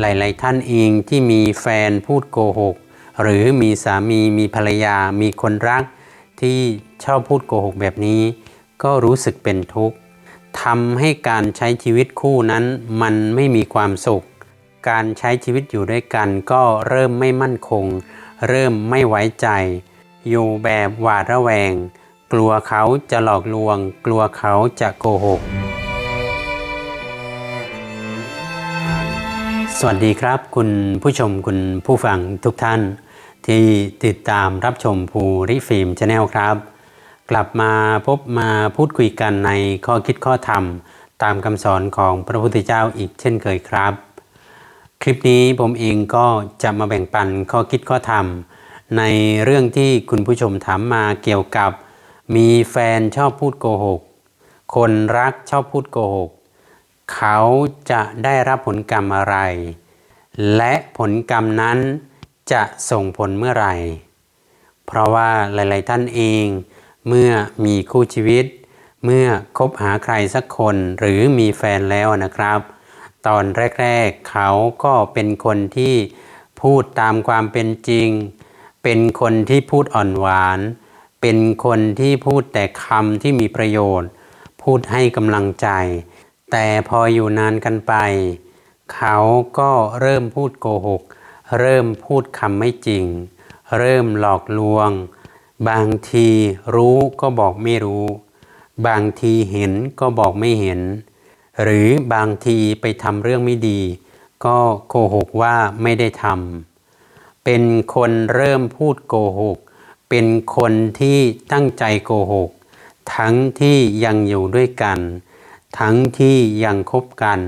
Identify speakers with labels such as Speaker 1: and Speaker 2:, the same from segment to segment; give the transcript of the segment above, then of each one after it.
Speaker 1: หลาย ๆ ท่านเองที่มีแฟนพูดโกหก หรือมีสามีมีภรรยา มีคนรัก ที่ชอบพูดโกหกแบบนี้ ก็รู้สึกเป็นทุกข์ทำให้การใช้ชีวิตคู่นั้นมันไม่มีความสุข การใช้ชีวิตอยู่ด้วยกันก็เริ่มไม่มั่นคง เริ่มไม่ไว้ใจ อยู่แบบหวาดระแวง กลัวเขาจะหลอกลวง กลัวเขาจะโกหก สวัสดีครับ คุณผู้ชมคุณผู้ฟังทุกท่าน ที่ติดตามรับชมภูริฟิล์มชาแนลครับ กลับมาพบมาพูดคุยกันในข้อคิดข้อธรรม ตามคำสอนของพระพุทธเจ้าอีกเช่นเคยครับ คลิปนี้ผมเองก็จะมาแบ่งปันข้อคิดข้อธรรม ในเรื่องที่คุณผู้ชมถามมาเกี่ยวกับ มีแฟนชอบพูดโกหก คนรักชอบพูดโกหก เขาจะได้รับผลกรรมอะไร และผลกรรมนั้นจะส่งผลเมื่อไหร่ เพราะว่าหลาย ๆ ท่านเอง เมื่อมีคู่ชีวิต เมื่อคบหาใครสักคนหรือมีแฟนแล้วนะครับ ตอนแรก ๆ เขาก็เป็นคนที่พูดตามความเป็นจริง เป็นคนที่พูดอ่อนหวาน เป็นคนที่พูดแต่คำที่มีประโยชน์ พูดให้กำลังใจ แต่พออยู่นานกันไป เขาก็เริ่มพูดโกหก เริ่มพูดคำไม่จริง เริ่มหลอกลวง บางทีรู้ก็บอกไม่รู้ บางทีเห็นก็บอกไม่เห็น หรือบางทีไปทำเรื่องไม่ดี ก็โกหกว่าไม่ได้ทำเป็นคนเริ่มพูดโกหก เป็นคนที่ตั้งใจโกหก ทั้งที่ยังอยู่ด้วยกัน ทั้งที่ยังคบกัน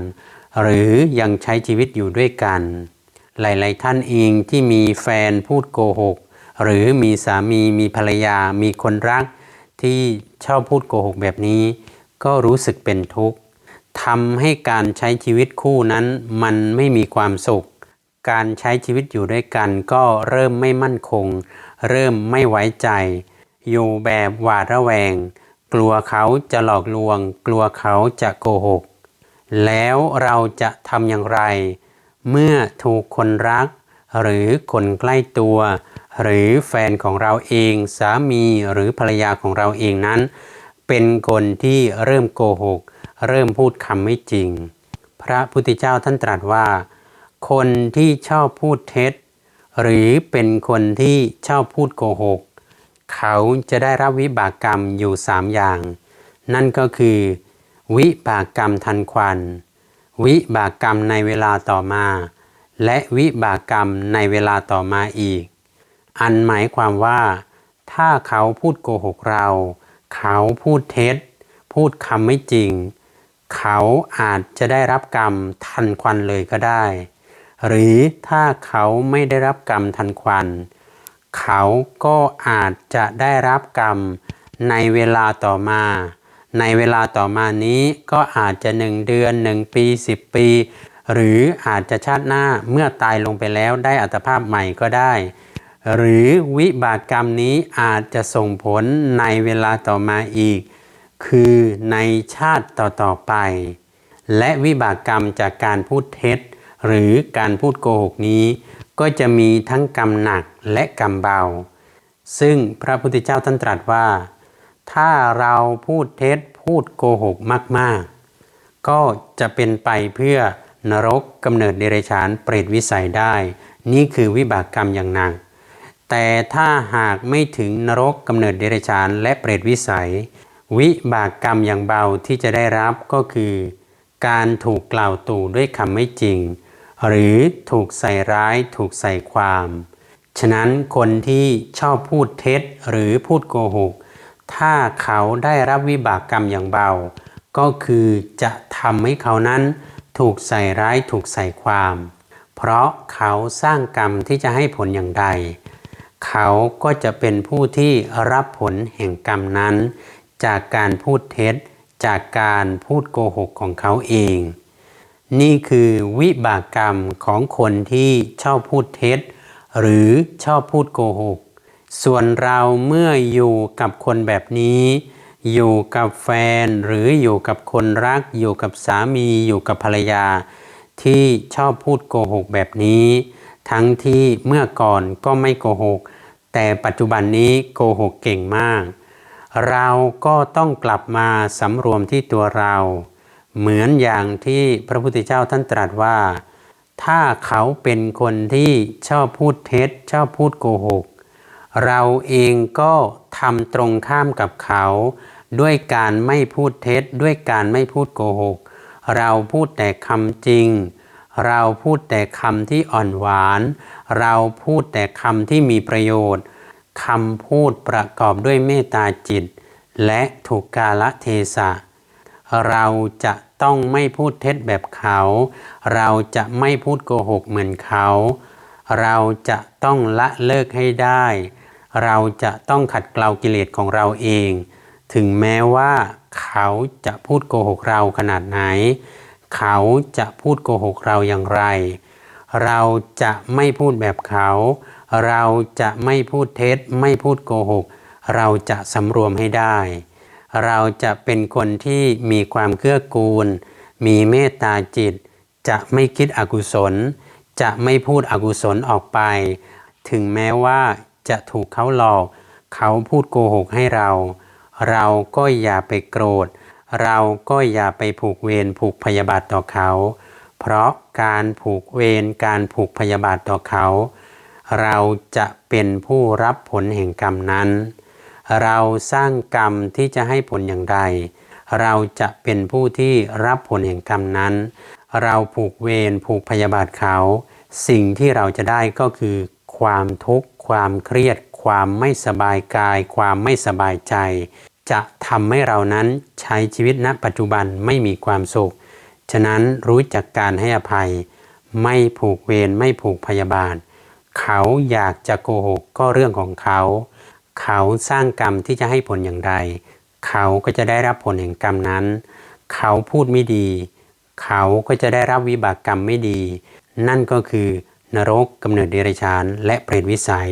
Speaker 1: หรือยังใช้ชีวิตอยู่ด้วยกัน หลาย ๆ ท่านเองที่มีแฟนพูดโกหก หรือมีสามีมีภรรยา มีคนรัก ที่ชอบพูดโกหกแบบนี้ ก็รู้สึกเป็นทุกข์ทำให้การใช้ชีวิตคู่นั้นมันไม่มีความสุข การใช้ชีวิตอยู่ด้วยกันก็เริ่มไม่มั่นคง เริ่มไม่ไว้ใจ อยู่แบบหวาดระแวง กลัวเขาจะหลอกลวง กลัวเขาจะโกหก แล้วเราจะทำอย่างไร เมื่อถูกคนรัก หรือคนใกล้ตัว หรือแฟนของเราเองสามีหรือภรรยาของเราเองนั้น เป็นคนที่เริ่มโกหก เริ่มพูดคำไม่จริง พระพุทธเจ้าท่านตรัสว่า คนที่ชอบพูดเท็จ หรือเป็นคนที่ชอบพูดโกหก เขาจะได้รับวิบากกรรมอยู่สามอย่าง นั่นก็คือ วิบากกรรมทันควัน วิบากกรรมในเวลาต่อมา และวิบากกรรมในเวลาต่อมาอีก อันหมายความว่า ถ้าเขาพูดโกหกเรา เขาพูดเท็จ พูดคำไม่จริง เขาอาจจะได้รับกรรมทันควันเลยก็ได้ หรือถ้าเขาไม่ได้รับกรรมทันควันเขาก็อาจจะได้รับกรรมในเวลาต่อมา ในเวลาต่อมานี้ก็อาจจะหนึ่งเดือนหนึ่งปีสิบปี หรืออาจจะชาติหน้าเมื่อตายลงไปแล้วได้อัตภาพใหม่ก็ได้ หรือวิบากกรรมนี้อาจจะส่งผลในเวลาต่อมาอีก คือในชาติต่อๆไป และวิบากกรรมจากการพูดเท็จ หรือการพูดโกหกนี้ ก็จะมีทั้งกรรมหนักและกรรมเบา ซึ่งพระพุทธเจ้าท่านตรัสว่า ถ้าเราพูดเท็จพูดโกหกมาก ๆ ก็จะเป็นไปเพื่อนรกกำเนิดเดรัจฉานเปรตวิสัยได้ นี่คือวิบากกรรมอย่างหนัก แต่ถ้าหากไม่ถึงนรกกำเนิดเดรัจฉานและเปรตวิสัย วิบากกรรมอย่างเบาที่จะได้รับก็คือ การถูกกล่าวตู่ด้วยคำไม่จริง หรือถูกใส่ร้ายถูกใส่ความ ฉะนั้นคนที่ชอบพูดเท็จหรือพูดโกหก ถ้าเขาได้รับวิบากกรรมอย่างเบา ก็คือจะทำให้เขานั้นถูกใส่ร้ายถูกใส่ความ เพราะเขาสร้างกรรมที่จะให้ผลอย่างใด เขาก็จะเป็นผู้ที่รับผลแห่งกรรมนั้น จากการพูดเท็จ จากการพูดโกหกของเขาเอง นี่คือวิบากกรรมของคนที่ชอบพูดเท็จ หรือชอบพูดโกหก ส่วนเราเมื่ออยู่กับคนแบบนี้ อยู่กับแฟนหรืออยู่กับคนรัก อยู่กับสามีอยู่กับภรรยา ที่ชอบพูดโกหกแบบนี้ ทั้งที่เมื่อก่อนก็ไม่โกหก แต่ปัจจุบันนี้โกหกเก่งมาก เราก็ต้องกลับมาสำรวมที่ตัวเรา เหมือนอย่างที่พระพุทธเจ้าท่านตรัสว่า ถ้าเขาเป็นคนที่ชอบพูดเท็จ ชอบพูดโกหก เราเองก็ทำตรงข้ามกับเขา ด้วยการไม่พูดเท็จ ด้วยการไม่พูดโกหก เราพูดแต่คำจริง เราพูดแต่คำที่อ่อนหวาน เราพูดแต่คำที่มีประโยชน์คำพูดประกอบด้วยเมตตาจิต และถูกกาลเทศะ เราจะต้องไม่พูดเท็จแบบเขา เราจะไม่พูดโกหกเหมือนเขา เราจะต้องละเลิกให้ได้ เราจะต้องขัดเกลากิเลสของเราเอง ถึงแม้ว่าเขาจะพูดโกหกเราขนาดไหน เขาจะพูดโกหกเราอย่างไร เราจะไม่พูดแบบเขา เราจะไม่พูดเท็จ ไม่พูดโกหก เราจะสำรวมให้ได้ เราจะเป็นคนที่มีความเกื้อกูล มีเมตตาจิต จะไม่คิดอกุศล จะไม่พูดอกุศลออกไป ถึงแม้ว่าจะถูกเขาหลอก เขาพูดโกหกให้เรา เราก็อย่าไปโกรธ เราก็อย่าไปผูกเวรผูกพยาบาทต่อเขา เพราะการผูกเวรการผูกพยาบาทต่อเขา เราจะเป็นผู้รับผลแห่งกรรมนั้น เราสร้างกรรมที่จะให้ผลอย่างไร เราจะเป็นผู้ที่รับผลแห่งกรรมนั้น เราผูกเวรผูกพยาบาทเขา สิ่งที่เราจะได้ก็คือ ความทุกข์ความเครียด ความไม่สบายกาย ความไม่สบายใจ จะทำให้เรานั้นใช้ชีวิตณปัจจุบันไม่มีความสุข ฉะนั้นรู้จักการให้อภัย ไม่ผูกเวรไม่ผูกพยาบาท เขาอยากจะโกหกก็เรื่องของเขา เขาสร้างกรรมที่จะให้ผลอย่างไร เขาก็จะได้รับผลแห่งกรรมนั้น เขาพูดไม่ดี เขาก็จะได้รับวิบากกรรมไม่ดี นั่นก็คือนรกกำเนิดเดรัจฉานและเปรตวิสัย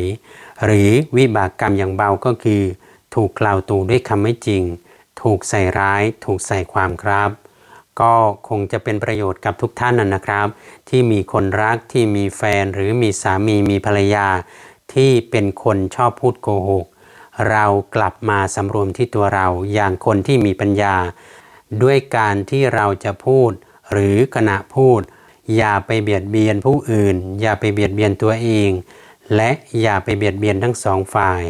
Speaker 1: หรือวิบากกรรมอย่างเบาก็คือ ถูกกล่าวตูด้วยคำไม่จริง ถูกใส่ร้าย ถูกใส่ความครับ ก็คงจะเป็นประโยชน์กับทุกท่านนะนะครับ ที่มีคนรักที่มีแฟนหรือมีสามีมีภรรยา ที่เป็นคนชอบพูดโกหก เรากลับมาสำรวมที่ตัวเราอย่างคนที่มีปัญญา ด้วยการที่เราจะพูด หรือขณะพูด อย่าไปเบียดเบียนผู้อื่น อย่าไปเบียดเบียนตัวเอง และอย่าไปเบียดเบียนทั้งสองฝ่าย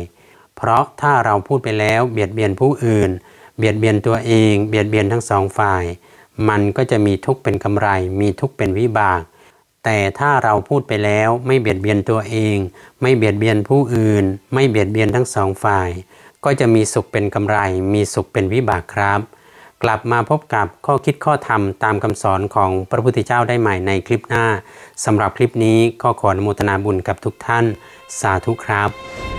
Speaker 1: เพราะถ้าเราพูดไปแล้วเบียดเบียนผู้อื่น เบียดเบียนตัวเอง เบียดเบียนทั้งสองฝ่าย มันก็จะมีทุกข์เป็นกำไร มีทุกข์เป็นวิบาก แต่ถ้าเราพูดไปแล้วไม่เบียดเบียนตัวเอง ไม่เบียดเบียนผู้อื่น ไม่เบียดเบียนทั้งสองฝ่าย ก็จะมีสุขเป็นกำไร มีสุขเป็นวิบากครับ กลับมาพบกับข้อคิดข้อธรรมตามคำสอนของพระพุทธเจ้าได้ใหม่ในคลิปหน้าสำหรับคลิปนี้ก็ขออนุโมทนาบุญกับทุกท่าน สาธุครับ